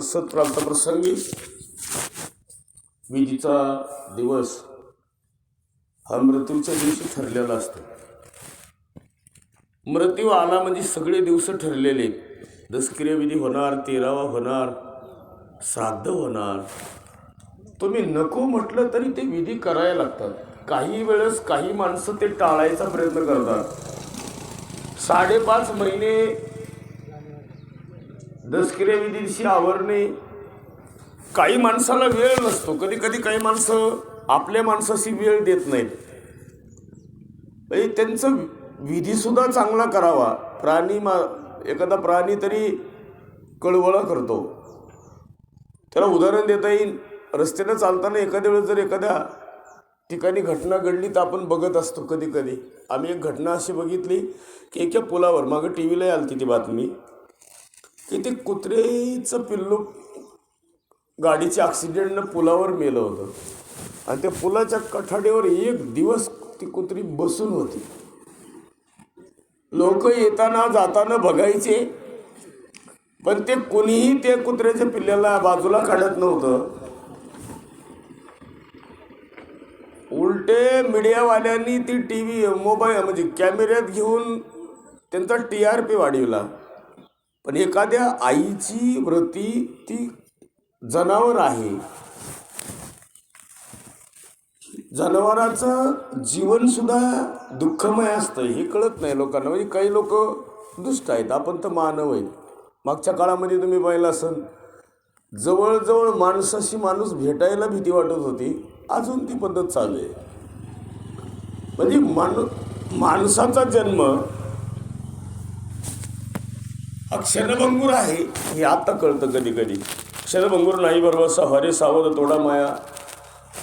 सत्रांत प्रसंगी विजेचा दिवस हा मृत्यूच्या दिवशी ठरलेला असतो. मृत्यू आला म्हणजे सगळे दिवस ठरलेले. दसक्रिया विधी होणार तेरावा होणार श्राद्ध होणार. तुम्ही नको म्हटलं तरी ते विधी करायला लागतात. काही वेळेस काही माणसं ते टाळायचा प्रयत्न करतात. साडेपाच महिने दसक्रिया विधी दिवशी आवरणे काही माणसाला वेळ नसतो. कधी कधी काही माणसं आपल्या माणसाशी वेळ देत नाहीत. म्हणजे त्यांचं विधीसुद्धा चांगला करावा. प्राणी मा एखादा प्राणी तरी कळवळा करतो. त्याला उदाहरण देता येईल. रस्त्यानं चालताना एखाद्या वेळेस जर एखाद्या ठिकाणी घटना घडली तर आपण बघत असतो कधी कधी. आम्ही एक घटना अशी बघितली की एका पुलावर मागं टी व्हीला आली ती बातमी. की ते कुत्रेचं पिल्लू गाडीच्या ॲक्सिडेंटनं पुलावर मेलं होतं. आणि त्या पुलाच्या कठाडीवर एक दिवस ती कुत्री बसून होती. लोक येताना जाताना बघायचे पण ते कोणीही ते कुत्र्याच्या पिल्ल्याला बाजूला काढत नव्हतं. उलटे मीडियावाल्यांनी ती टी व्ही मोबाईल म्हणजे कॅमेऱ्यात घेऊन त्यांचा टी आर पी वाढविला. पण एखाद्या आईची वृत्ती ती जनावर आहे. जनावराचं जीवन सुद्धा दुःखमय असतं हे कळत नाही लोकांना. म्हणजे काही लोक दुष्ट आहेत आपण तर मानव आहेत. मागच्या काळामध्ये तुम्ही पाहिलं असेल जवळजवळ माणसाशी माणूस भेटायला भीती वाटत होती अजून ती पद्धत चालू आहे. म्हणजे माणू माणसाचा जन्म क्षणभंगूर आहे हे आता कळतं कधी कधी क्षणभंगूर नाही बरोबर हरे सावध तोडा माया.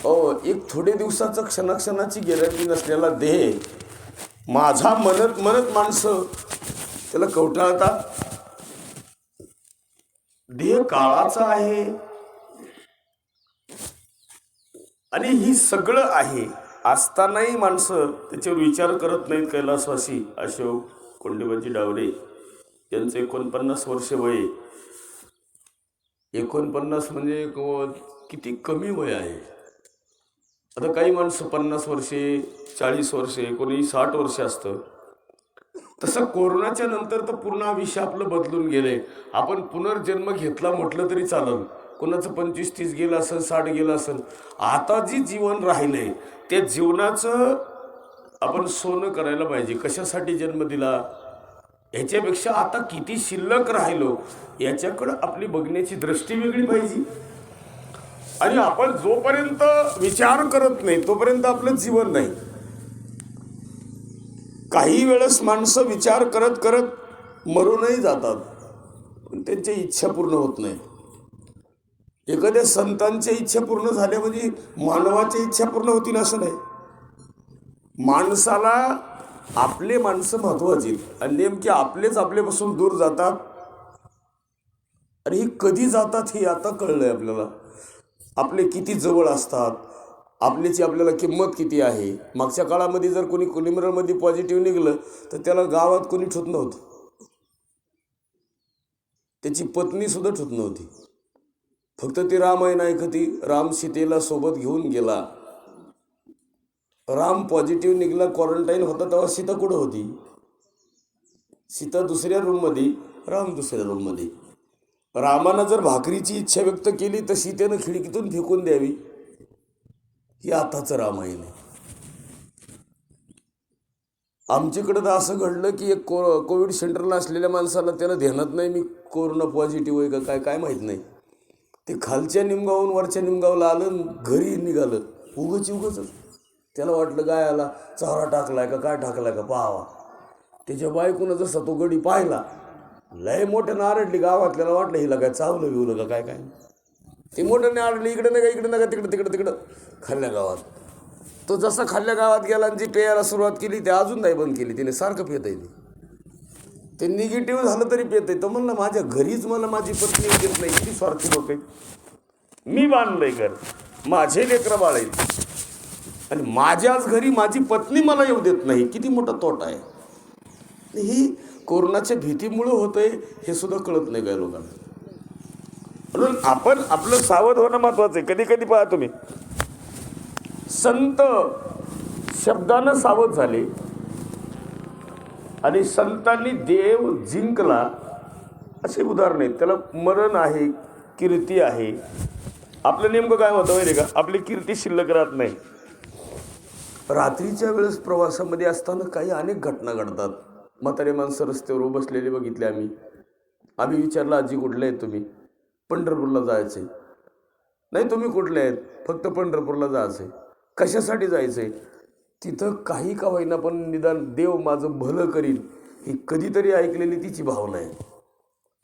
अ एक थोडे दिवसाचं क्षणाक्षणाची गॅरंटी नसलेला देह. माझा मनत मनत माणसं. त्याला कवटाळतात देह काळाचा आहे. आणि ही सगळं आहे. असतानाही माणसं त्याच्यावर विचार करत नाहीत कैलासवासी. अशोक कोंडेबाजी डावरे. त्यांचं एकोणपन्नास वर्ष वय. एकोणपन्नास म्हणजे किती कमी वय आहे? आता काही माणसं पन्नास वर्षे चाळीस वर्षे कोणी साठ वर्ष असतं. तसं कोरोनाच्या नंतर तर पूर्ण आयुष्य आपलं बदलून गेलंय. आपण पुनर्जन्म घेतला म्हटलं तरी चालेल. कोणाचं पंचवीस तीस गेलं असेल साठ गेलं असेल. आता जी जीवन राहिलंय त्या जीवनाचं आपण सोनं करायला पाहिजे. कशासाठी जन्म दिला? ह्याच्यापेक्षा आता किती शिल्लक राहिलो याच्याकडं आपली बघण्याची दृष्टी वेगळी पाहिजे. आणि आपण जोपर्यंत विचार करत नाही तोपर्यंत आपलं जीवन नाही. काही वेळेस माणसं विचार करत करत मरूनही जातात पण त्यांच्या इच्छा पूर्ण होत नाही. एखाद्या संतांच्या इच्छा पूर्ण झाल्या म्हणजे मानवाच्या इच्छा पूर्ण होतील असं नाही. माणसाला आपले माणसं महत्वाची आणि नेमके आपलेच आपल्यापासून दूर जातात? आणि ही कधी जातात हे आता कळलं आहे आपल्याला. आपले किती जवळ असतात? आपल्याची आपल्याला किंमत किती आहे? मागच्या काळामध्ये जर कोणी कोलिमरमध्ये पॉझिटिव्ह निघलं तर त्याला गावात कोणी ठोत नव्हतं. त्याची पत्नीसुद्धा ठोत नव्हती. फक्त ती रामायण ऐकती राम सीतेला सोबत घेऊन गेला. राम पॉझिटिव्ह निघाला क्वारंटाईन होता तेव्हा सीता कुठं होती? सीता दुसऱ्या रूममध्ये राम दुसऱ्या रूममध्ये रामानं जर भाकरीची इच्छा व्यक्त केली तर सीतेनं खिडकीतून फेकून द्यावी. ही आताचं रामायण आहे. आमच्याकडं तर असं घडलं की एक को कोविड सेंटरला असलेल्या माणसाला त्याला ध्यानात नाही मी कोरोना पॉझिटिव्ह आहे का काय काय माहीत नाही. ते खालच्या निमगावून वरच्या निमगावला आलं घरी निघालं. उगच उगच त्याला वाटलं काय आला चारा टाकलाय का काय टाकलाय का पाहावा. त्याच्या बायकोनं जसा तो गडी पाहिला लय मोठ्यानं आरडली गावातल्याला वाटलं हिला काय चावलं बिवलं का काय काय. ते मोठ्याने आरडली इकडे नका इकडे नका तिकडं तिकडं तिकडं. खाल्ल्या गावात. तो जसा खाल्ल्या गावात गेला आणि जी पेयाला सुरुवात केली ते अजून नाही बंद केली तिने सारखं पेत आहे ते निगेटिव्ह झालं तरी पेत आहे तर म्हणलं माझ्या घरीच मला माझी पत्नी देत नाही ती स्वार्थी लोक आहे मी बांधलंय घर. माझे लेकरं बाळ आहेत. आणि माझ्याच घरी माझी पत्नी मला येऊ देत नाही. किती मोठा तोटा आहे. ही कोरोनाच्या भीतीमुळं होतंय हे सुद्धा कळत नाही काय लोकांना. म्हणून आपण आपलं सावध होणं महत्वाचं आहे. कधी कधी पहा तुम्ही. संत शब्दानं सावध झाले. आणि संतांनी देव जिंकला. असे उदाहरण आहेत. त्याला मरण आहे कीर्ती आहे. आपलं नेमकं काय होतं माहिती का? आपली कीर्ती शिल्लक राहत नाही. रात्रीच्या वेळेस प्रवासामध्ये असताना काही अनेक घटना घडतात. म्हातारे माणसं रस्त्यावर बसलेले बघितले आम्ही. आम्ही विचारलं आजी कुठले आहेत तुम्ही? पंढरपूरला जायचं आहे नाही तुम्ही कुठले आहेत? फक्त पंढरपूरला जायचं आहे कशासाठी जायचं आहे तिथं काही का होईना पण निदान देव माझं भलं करील ही कधीतरी ऐकलेली तिची भावना आहे.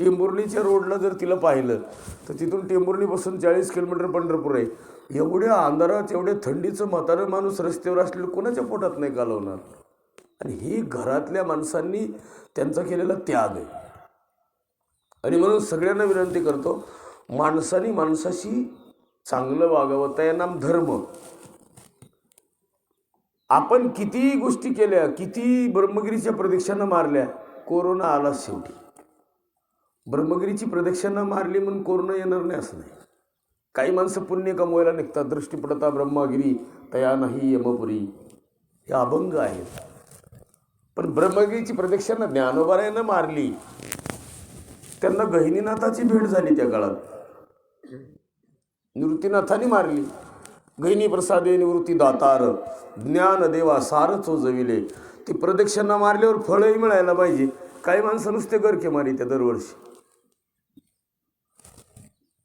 टेंबुर्णीच्या रोडला जर तिला पाहिलं तर तिथून टेंबुर्णीपासून चाळीस किलोमीटर पंढरपूर आहे. एवढ्या अंधारात एवढ्या थंडीचं म्हातारं माणूस रस्त्यावर असलेलं कोणाच्या पोटात नाही कालवणार? आणि ही घरातल्या माणसांनी त्यांचा केलेला त्याग आहे. आणि म्हणून सगळ्यांना विनंती करतो माणसानी माणसाशी चांगलं वागावं. तयानाम धर्म. आपण किती गोष्टी केल्या किती ब्रह्मगिरीच्या प्रदीक्षांना मारल्या कोरोना आला शेवटी. ब्रह्मगिरीची प्रदक्षिणा मारली म्हणून कोरोना येणार नाही असं नाही. काही माणसं पुण्य कमवायला निघतात दृष्टी पडता ब्रह्मगिरी तया नाही यमपुरी. हे अभंग आहेत. पण ब्रह्मगिरीची प्रदक्षिणा ज्ञानोबारायानं मारली. त्यांना गहिनीनाथाची भेट झाली त्या काळात. निवृत्तीनाथाने मारली. गहिनी प्रसादे निवृत्ती दातार ज्ञान देवा सार चोजविले ती प्रदक्षिणा मारल्यावर फळही मिळायला पाहिजे. काही माणसं नुसते गरके मारी त्या दरवर्षी.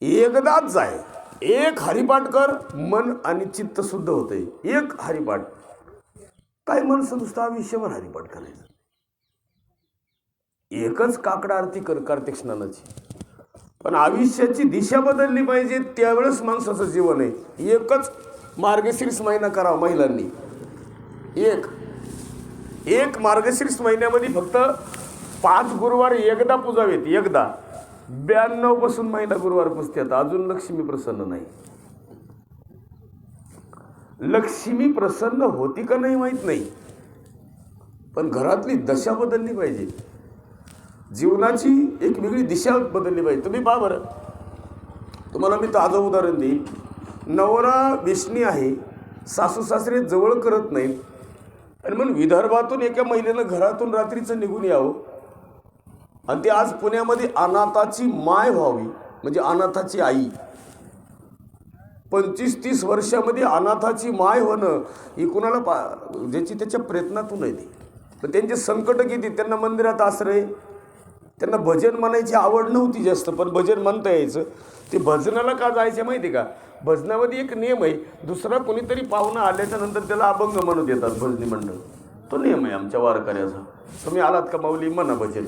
एकदाच जाय. एक हरिपाठ कर मन आणि चित्त शुद्ध होते एक हरिपाठ. काय माणसं नुसतं आयुष्यभर हरिपाठ करायचं? एकच काकडा आरती कर कार्तिक स्नानाची. पण आयुष्याची दिशा बदलली पाहिजे त्यावेळेस माणसाचं जीवन आहे. एकच मार्गशीर्ष महिना करावा महिलांनी. एक. एक मार्गशीर्ष महिन्यामध्ये फक्त पाच गुरुवार एकदा पुजावेत एकदा. ब्याण्णवपासून महिला गुरुवार पुजतात अजून लक्ष्मी प्रसन्न नाही. लक्ष्मी प्रसन्न होती का नाही माहीत नाही. पण घरातली दशा बदलली पाहिजे. जीवनाची एक वेगळी दिशा बदलली पाहिजे. तुम्ही पहा बरं. तुम्हाला मी ताजं उदाहरण देईन. नवरा विष्णी आहे सासू सासरे जवळ करत नाहीत. आणि म्हणून विदर्भातून एका महिलेनं घरातून रात्रीचं निघून यावं. आणि ती आज पुण्यामध्ये अनाथाची माय व्हावी म्हणजे अनाथाची आई. पंचवीस तीस वर्षामध्ये अनाथाची माय होणं ही कुणाला पा ज्याची त्याच्या प्रयत्नातून येते पण त्यांचे संकट किती त्यांना मंदिरात आश्रय. त्यांना भजन म्हणायची आवड नव्हती जास्त पण भजन म्हणता यायचं. ते भजनाला का जायचं माहिती का? भजनामध्ये एक नियम आहे दुसरा कोणीतरी पाहुणा आल्याच्यानंतर त्याला अभंग म्हणू देतात भजनी मंडळ. तो नियम आहे आमच्या वारकऱ्याचा. तुम्ही आलात का माऊली? म्हणा भजन.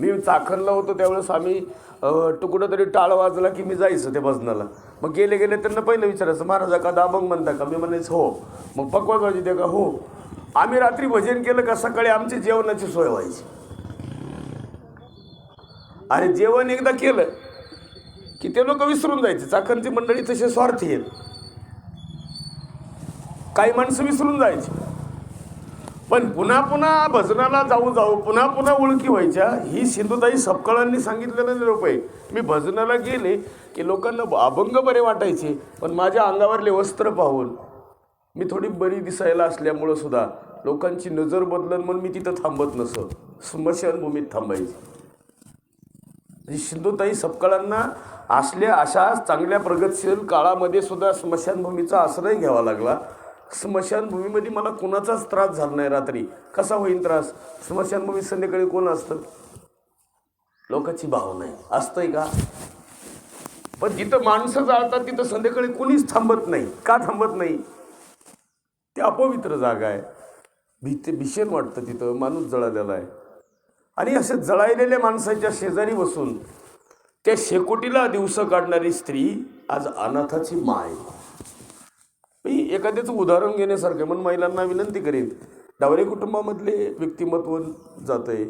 मी चाखरला होतो त्यावेळेस आम्ही कुठंतरी टाळ वाजला की मी जायचं त्या भजनाला मग गेले गेले त्यांना पहिलं विचारायचं महाराजा का दाबंग म्हणता का? मी म्हणायचं हो. मग पकवाज ते का हो. आम्ही रात्री भजन केलं का सकाळी आमची जेवणाची सोय व्हायची. आणि जेवण एकदा केलं की ते लोक विसरून जायचे. चाकणची मंडळी तसे स्वार्थी आहेत. काही माणसं विसरून जायची. पण पुन्हा पुन्हा भजनाला जाऊ जाऊ पुन्हा पुन्हा ओळखी व्हायच्या ही सिंधुताई सपकाळांनी सांगितलेलं निरोप आहे. मी भजनाला गेले की लोकांना अभंग बरे वाटायचे पण माझ्या अंगावरले वस्त्र पाहून मी थोडी बरी दिसायला असल्यामुळं सुद्धा लोकांची नजर बदलन म्हणून मी तिथं थांबत नसं स्मशानभूमीत थांबायची. सिंधुताई सपकाळांना असल्या अशा चांगल्या प्रगतशील काळामध्ये सुद्धा स्मशानभूमीचा आश्रय घ्यावा लागला. स्मशानभूमीमध्ये मला कुणाचाच त्रास झाला नाही रात्री. कसा होईल त्रास? स्मशानभूमीत संध्याकाळी कोण असतं? लोकांची भावना आहे. असतंय का? पण जिथं माणसं जाळतात तिथं संध्याकाळी कुणीच थांबत नाही. का थांबत नाही? ते अपवित्र जागा आहे. भीती भीषण वाटतं तिथं. माणूस जळालेला आहे. आणि असे जळायलेल्या माणसाच्या शेजारी बसून त्या शेकोटीला दिवस काढणारी स्त्री आज अनाथाची माय आहे. एखाद्याचं उदाहरण घेण्यासारखं म्हणून महिलांना विनंती करेन डावरे कुटुंबामधले व्यक्तिमत्व जात आहे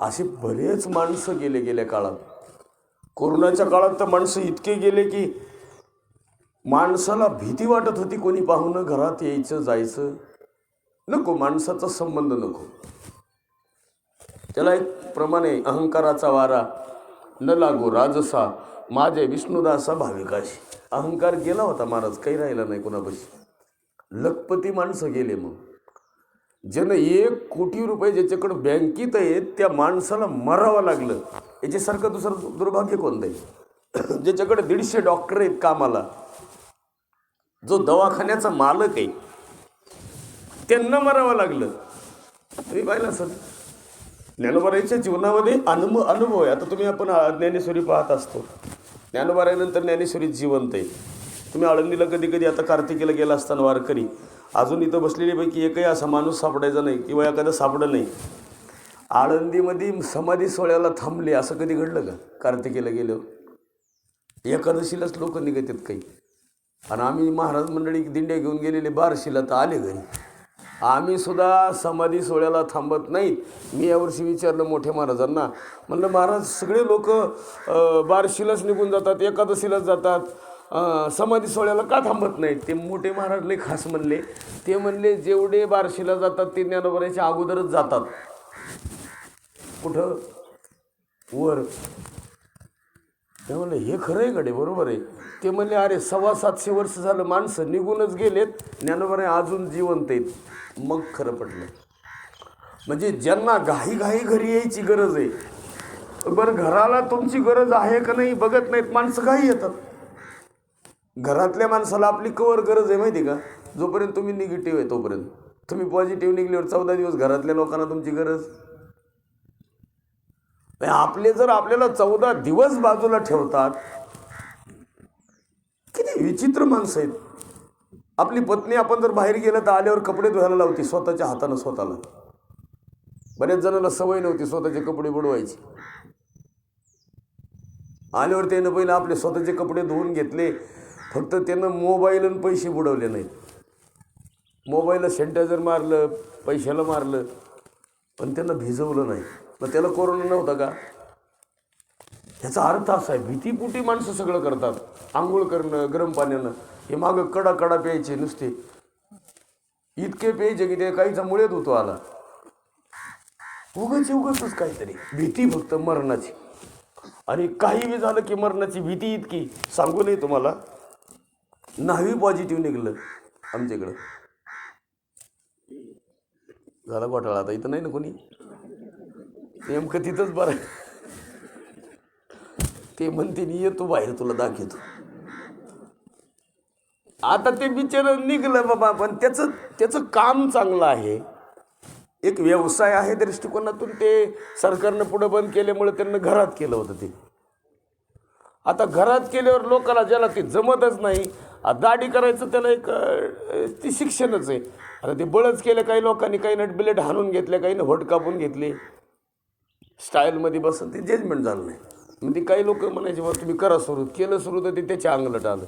असे बरेच माणसं गेले गेल्या काळात. कोरोनाच्या काळात तर माणसं इतके गेले की माणसाला भीती वाटत होती कोणी पाहुणं घरात यायचं जायचं. नको माणसाचा संबंध नको. त्याला एक प्रमाणे अहंकाराचा वारा न लागो राजसा माझे विष्णुदासा भाविकाशी. अहंकार गेला होता महाराज काही राहिला नाही कोणापाशी लखपती माणसं गेले मग. ज्यानं एक कोटी रुपये ज्याच्याकडं बँकेत आहेत त्या माणसाला मरावं लागलं. याच्यासारखं दुसरं दुर्भाग्य कोणतं आहे? ज्याच्याकडे दीडशे डॉक्टर आहेत कामाला जो दवाखान्याचा मालक आहे त्यांना मरावं लागलं. तुम्ही पाहिलं सर ज्ञानोबाराईच्या जीवनामध्ये अनुभव अनुभव आहे. आता तुम्ही आपण ज्ञानेश्वरी पाहत असतो. ज्ञानोबाराईनंतर ज्ञानेश्वरी जिवंत आहे. तुम्ही आळंदीला कधी कधी आता कार्तिकीला गेला असताना वारकरी अजून इथं बसलेल्यापैकी एकही असा माणूस सापडायचा नाही किंवा एखादं सापडलं नाही. आळंदीमध्ये समाधी सोहळ्याला थांबले असं कधी घडलं का? कार्तिकीला गेलो एकादशीलाच लोक निघत आहेत काही. आणि आम्ही महाराज मंडळी दिंड्या घेऊन गेलेले बारशीला तर आले घरी. आम्ही सुद्धा समाधी सोहळ्याला थांबत नाहीत. मी यावर्षी विचारलं मोठ्या महाराजांना म्हणलं महाराज सगळे लोक बारशीलाच निघून जातात एकादशीलाच जातात. समाधी सोहळ्याला का थांबत नाहीत? ते मोठे महाराज लय खास म्हणले. ते म्हणले जेवढे बारशीला जातात ते ज्ञानोबऱ्याच्या अगोदरच जातात. कुठं? वर. ते म्हणलं हे खरं आहे गडे बरोबर आहे. ते म्हणले अरे सव्वा सातशे वर्ष झालं माणसं निघूनच गेलेत. ज्ञानोबरे अजून जिवंत आहेत. मग खरं पडलं. म्हणजे ज्यांना घाई घाई घरी यायची गरज आहे बरं घराला तुमची गरज आहे का नाही बघत नाहीत माणसं घाई येतात. घरातल्या माणसाला आपली कवर गरज आहे माहिती का? जोपर्यंत तुम्ही निगेटिव्ह आहे तोपर्यंत. तुम्ही पॉझिटिव्ह निघल्यावर चौदा दिवस घरातल्या लोकांना तुमची गरज? आपले जर आपल्याला चौदा दिवस बाजूला ठेवतात किती विचित्र माणसं आहेत. आपली पत्नी आपण जर बाहेर गेलं तर आल्यावर कपडे धुवायला लावते स्वतःच्या हातानं स्वतःला. बऱ्याच जणांना सवय नव्हती स्वतःचे कपडे बुडवायची. आल्यावर त्यानं पहिलं आपले स्वतःचे कपडे धुवून घेतले फक्त त्यानं मोबाईल आणि पैसे बुडवले नाहीत. मोबाईलला सॅनिटायझर मारलं पैशाला मारलं पण त्यांना भिजवलं नाही. मग त्याला कोरोना नव्हता का? ह्याचा अर्थ असा आहे भीतीपुटी माणसं सगळं करतात. आंघोळ करणं गरम पाण्यानं हे मागं कडा कडा प्यायचे नुसते. इतके प्यायचे की ते काहीचा मुळेत होतो आला. उगच उगाचच काहीतरी. भीती फक्त मरणाची. आणि काही बी झालं की मरणाची भीती इतकी. सांगू नये तुम्हाला. नाही पॉझिटिव्ह निघलं आमच्याकडं. झाला घोटाळा. आता इथं नाही ना कोणी? नेमकं तिथंच बरं. ते म्हणते मी येतो बाहेर तुला दाखवतो. आता ते बिचार निघलं बाबा पण त्याचं त्याचं काम चांगलं आहे. एक व्यवसाय आहे दृष्टिकोनातून ते सरकारनं पुढं बंद केल्यामुळे त्यांना घरात केलं होतं ते. आता घरात केल्यावर लोकांना ज्याला ते जमतच नाही दाढी करायचं त्याला एक ते ती शिक्षणच आहे. आता ते बळच केलं काही लोकांनी काही नट बिलेट हाणून घेतले काही होट कापून घेतले. स्टाईलमध्ये बसून ते जजमेंट झालं नाही. मग ते काही लोक म्हणायचे बा तुम्ही करा सुरू. केलं सुरू तर ते त्याच्या अंगलट आलं.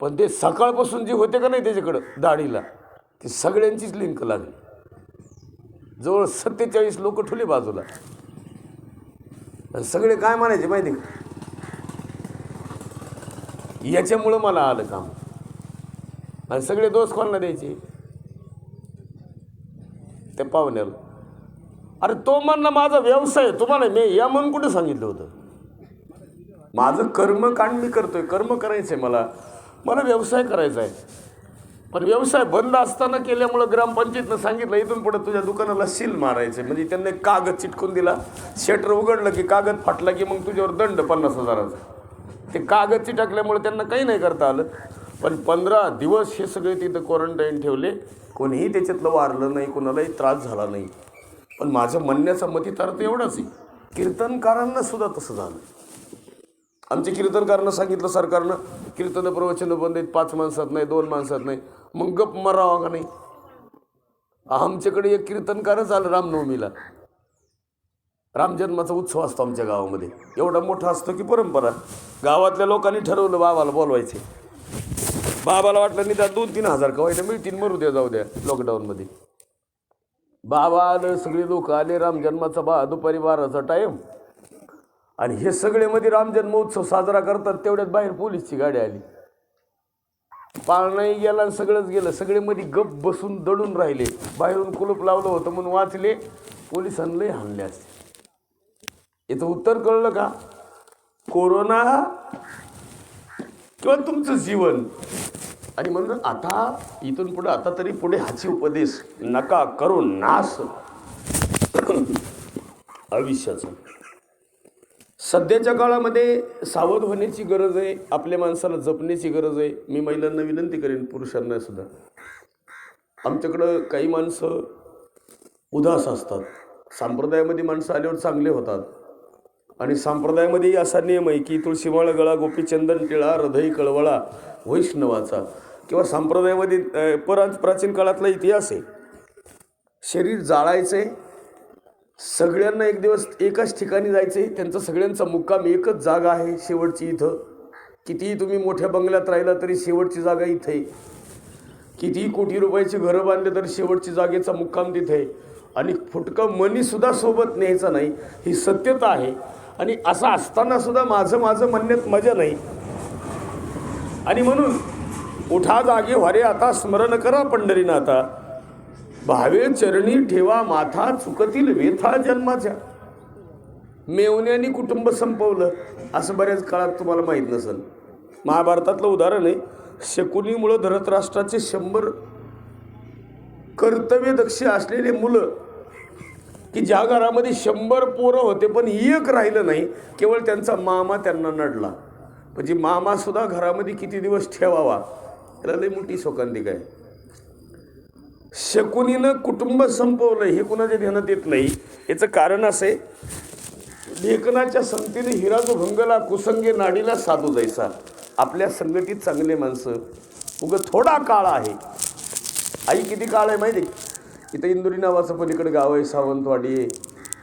पण ते सकाळपासून जे होते का नाही त्याच्याकडं दाढीला ती सगळ्यांचीच लिंक लागली. जवळ सत्तेचाळीस लोक ठुले बाजूला. सगळे काय म्हणायचे माहिती का? याच्यामुळं मला आलं काम. आणि सगळे दोष कोणाला द्यायचे? ते पाहुण्याला. अरे तो म्हणला माझा व्यवसाय आहे. तुम्हाला मी या म्हणून कुठं सांगितलं होतं? माझं कर्मकांड मी करतोय. कर्म करायचं आहे मला. मला व्यवसाय करायचा आहे. पण व्यवसाय बंद असताना केल्यामुळं ग्रामपंचायतनं सांगितलं इथून पुढे तुझ्या दुकानाला सील मारायचं आहे. म्हणजे त्यांनी एक कागद चिटकून दिला. शटर उघडलं की कागद फाटला की मग तुझ्यावर दंड पन्नास हजाराचा. ते कागद चिटकल्यामुळे त्यांना काही नाही करता आलं. पण पंधरा दिवस हे सगळे तिथं क्वारंटाईन ठेवले. कोणीही त्याच्यातलं वारलं नाही कोणालाही त्रास झाला नाही. पण माझं म्हणण्याचा मतितार्थ एवढाच आहे. कीर्तनकारांना सुद्धा तसं झालं. आमच्या कीर्तनकारांना सांगितलं सरकारनं कीर्तन प्रवचन बंद आहेत पाच माणसात नाही दोन माणसात नाही. मग गप मरावा का नाही? आमच्याकडे एक कीर्तनकारच आलं रामनवमीला. रामजन्माचा उत्सव असतो आमच्या गावामध्ये. एवढा मोठा असतो की परंपरा. गावातल्या लोकांनी ठरवलं बाबाला बोलवायचे. बाबाला वाटलं नाही त्या दोन तीन हजार कवायला मिळतील मरू द्या जाऊ द्या लॉकडाऊनमध्ये बाबा आलं सगळे लोक आले रामजन्माचा बा दुपारी बाराचा टाईम आणि हे सगळे मध्ये रामजन्मोत्सव साजरा करतात तेवढ्यात बाहेर पोलीसची गाडी आली. पाळणाही गेला आणि सगळंच गेलं. सगळे मध्ये गप बसून दडून राहिले. बाहेरून कुलूप लावलं होतं म्हणून वाचले. पोलिसांनाही हाणले असते. याचं उत्तर कळलं का? कोरोना किंवा तुमचं जीवन. आणि म्हणून आता इथून पुढे आता तरी पुढे हाची उपदेश नका करू नास. आयुष्याचं. सध्याच्या काळामध्ये सावध होण्याची गरज आहे आपल्या माणसाला जपण्याची गरज आहे. मी महिलांना विनंती करेन पुरुषांना सुद्धा. आमच्याकडं काही माणसं उदास असतात. संप्रदायामध्ये माणसं आल्यावर चांगले होतात. आणि संप्रदायामध्येही असा नियम आहे की तुळशीमाळ गळा गोपीचंदन टिळा हृदय कळवळा वैष्णवाचा किंवा संप्रदायामध्ये अं, प्राचीन काळातला इतिहास आहे. शरीर जाळायचं आहे सगळ्यांना एक दिवस एकाच ठिकाणी जायचं आहे त्यांचा सगळ्यांचा मुक्काम एकच जागा आहे शेवटची इथं. कितीही तुम्ही मोठ्या बंगल्यात राहिला तरी शेवटची जागा इथे. कितीही कोटी रुपयाची घरं बांधले तरी शेवटची जागेचा मुक्काम तिथे. आणि फुटकं मनीसुद्धा सोबत न्यायचा नाही ही सत्यता आहे. आणि असं असताना सुद्धा माझं माझं म्हणण्यात मजा नाही. आणि म्हणून उठा जागे व्हारे आता स्मरण करा पंढरीनाथा. भावे चरणी ठेवा माथा चुकतील वेथा जन्माच्या. मेवण्याने कुटुंब संपवलं. असं बऱ्याच काळात तुम्हाला माहीत नसेल. महाभारतातलं उदाहरण आहे शकुनीमुळं धरतराष्ट्राचे शंभर कर्तव्यदक्ष असलेले मुलं की ज्या घरामध्ये शंभर पोरं होते पण एक राहिलं नाही केवळ त्यांचा मामा त्यांना नडला. म्हणजे मामासुद्धा घरामध्ये किती दिवस ठेवावा त्याला लई मोठी शोकांतिक आहे. शकुनीनं कुटुंब संपवलं हे कुणाच्या ध्यानात येत नाही. याचं कारण असं आहे लेखनाच्या संगतीने हिरा जो भंगला कुसंगे नाडीला साधू जायचा. आपल्या संगतीत चांगले माणसं उगं थोडा काळ आहे. आई किती काळ आहे माहिती आहे? इथं इंदुरी नावाचं पलीकडे गाव आहे सावंतवाडी. आहे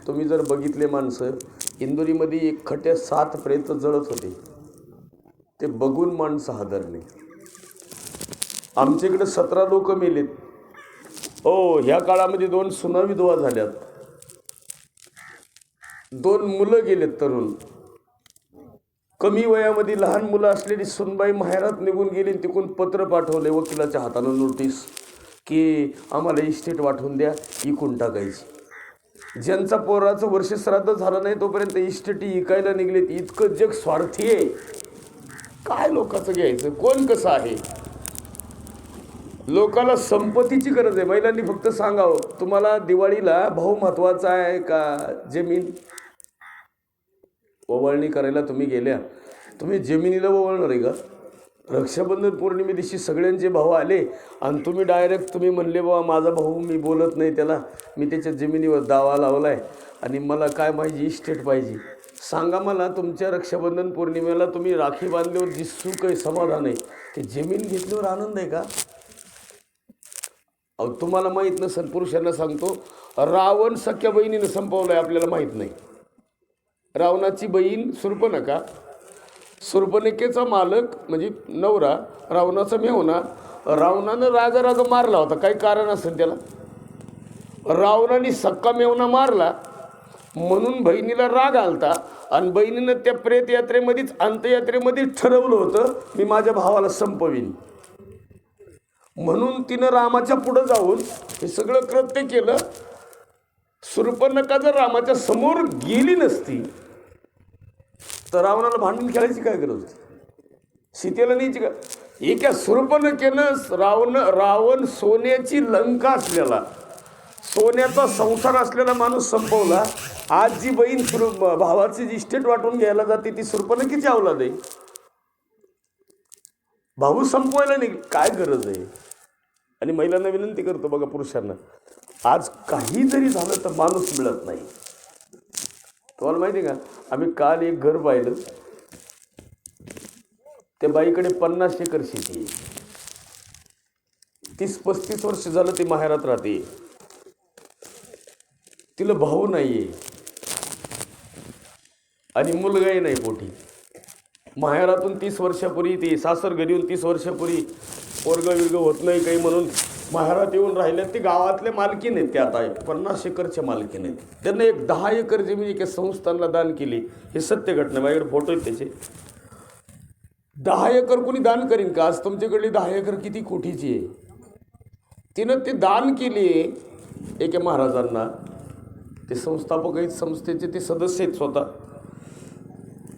तुम्ही जर बघितले माणसं इंदुरीमध्ये एक खट्या सात प्रेत जळत होते. ते बघून माणसं हादरले. आमच्या इकडे सतरा लोक मेलेत. हो ह्या काळामध्ये दोन सुना विधवा झाल्यात. दोन मुलं गेलेत तरुण. कमी वयामध्ये लहान मुलं असलेली सुनबाई माहेरात निघून गेली तिकून पत्र पाठवले वकिलाच्या हातानं नोटीस. की आम्हाला इस्टेट वाटवून द्या इकून टाकायची. ज्यांचा पोराचं वर्ष श्राद्ध झालं नाही तोपर्यंत इस्टेटी इकायला निघलेत. इतकं जग स्वार्थी आहे. काय लोकांचं घ्यायचं? कोण कसं आहे? लोकाला संपत्तीची गरज आहे. महिलांनी फक्त सांगावं तुम्हाला दिवाळीला भाऊ महत्त्वाचा आहे का? जमीन? ओवाळणी करायला तुम्ही गेल्या. तुम्ही जमिनीला ओवाळणार आहे का? रक्षाबंधन पौर्णिमे दिवशी सगळ्यांचे भाऊ आले आणि तुम्ही डायरेक्ट तुम्ही म्हणले बाबा माझा भाऊ मी बोलत नाही त्याला. मी त्याच्या जमिनीवर दावा लावला आहे आणि मला काय पाहिजे इस्टेट पाहिजे. सांगा मला तुमच्या रक्षाबंधन पौर्णिमेला तुम्ही राखी बांधल्यावर जी सुख आहे समाधान आहे? ते जमीन घेतल्यावर आनंद आहे का? अहो तुम्हाला माहीत नसेल पुरुषांना सांगतो रावण सख्या बहिणीनं संपवलं आहे आपल्याला माहीत नाही. रावणाची बहीण सुर्पनका सुर्पनकेचा मालक म्हणजे नवरा रावणाचा मेवना रावणानं राजा राजा मारला होता. काही कारण असेल त्याला? रावणाने सक्का मेवना मारला म्हणून बहिणीला राग आलता आणि बहिणीनं त्या प्रेत यात्रेमध्येच अंत्ययात्रेमध्येच ठरवलं होतं मी माझ्या भावाला संपवीन. म्हणून तिनं रामाच्या पुढं जाऊन हे सगळं कृत्य केलं. सुर्पनका जर रामाच्या समोर गेली नसती तर रावणाला भांडण खेळायची काय गरज? होती सीतेला न्यायची का? एका सुर्पनकेनं रावण रावण सोन्याची लंका असलेला सोन्याचा संसार असलेला माणूस संपवला. आज जी बहीण सुर भावाची जी इस्टेट वाटून घ्यायला जाते ती सुर्पनकीची आवला आहे. भाऊ संपवायला नाही काय गरज आहे? आणि महिलांना विनंती करतो बघा पुरुषांना आज काही जरी झालं तर माणूस मिळत नाही. तुम्हाला माहिती आहे का? आम्ही काल एक घर पाहिलं. त्या बाईकडे पन्नास एकर शेती तीस पस्तीस वर्ष झालं ती माहेरात राहते. तिला भाऊ नाहीये. आणि मुलगाही नाही पोटी माहेरातून तीस वर्षापूर्वी ती सासर घरी येऊन तीस वर्षापूर्वी पोरग विर्ग होत नाही काही म्हणून. माहेरात येऊन राहिले. ते गावातले मालकीन आहेत ते आता. पन्नास एकरच्या मालकीन आहेत. त्यांना एक दहा एकर जमीन एका संस्थांना दान केली. हे सत्य घटना माझ्याकडे फोटो आहेत त्याचे. दहा एकर कोणी दान करीन का? आज तुमच्याकडली दहा एकर किती कोटीची आहे? तिनं ते दान केली. एका महाराजांना. ते संस्थापक आहेत संस्थेचे ते सदस्य आहेत स्वतः.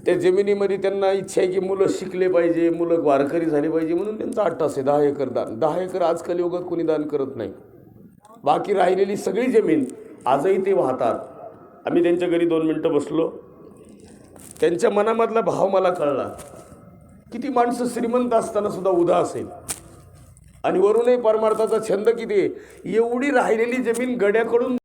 त्या जमिनीमध्ये त्यांना इच्छा आहे की मुलं शिकले पाहिजे मुलं वारकरी झाले पाहिजे म्हणून त्यांचा अट्टास आहे दहा एकर दान. दहा एकर आजकाल योगात कोणी दान करत नाही. बाकी राहिलेली सगळी जमीन आजही ते वाहतात. आम्ही त्यांच्या घरी दोन मिनटं बसलो. त्यांच्या मनामधला भाव मला कळला. किती माणसं श्रीमंत असताना सुद्धा उदा असेल आणि वरूनही परमार्थाचा छंद किती एवढी राहिलेली जमीन गड्याकडून